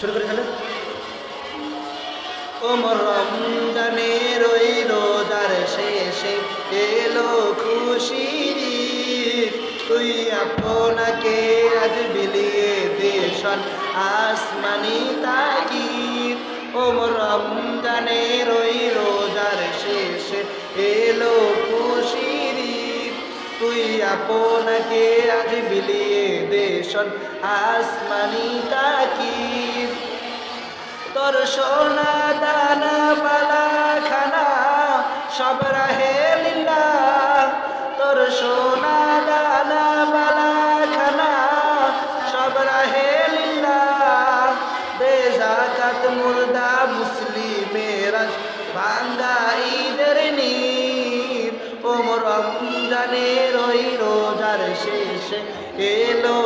শুরু করে ফেলে। ওমর রমজানের ওই রোজার শেষে। এলো ঈদ। তুই আপনাকে আজ বিলিয়ে দেশন আসমানি তাকির ওমর রমজানের ওই রোজার শেষে। এলো ঈদ। তুই আপনাকে আজ বিলিয়ে দেশন আসমানি তোর সোনা দানা পালা খানা, সব রাহে লীলা। তোর সোনা দানা পালা খানা, সব রাহে লীলা। দে জাকাত মুর্দা মুসলিমের ভাঙ্গা ঈদের নীর। ওমর রমজানের ওই রোজার শেষে এলো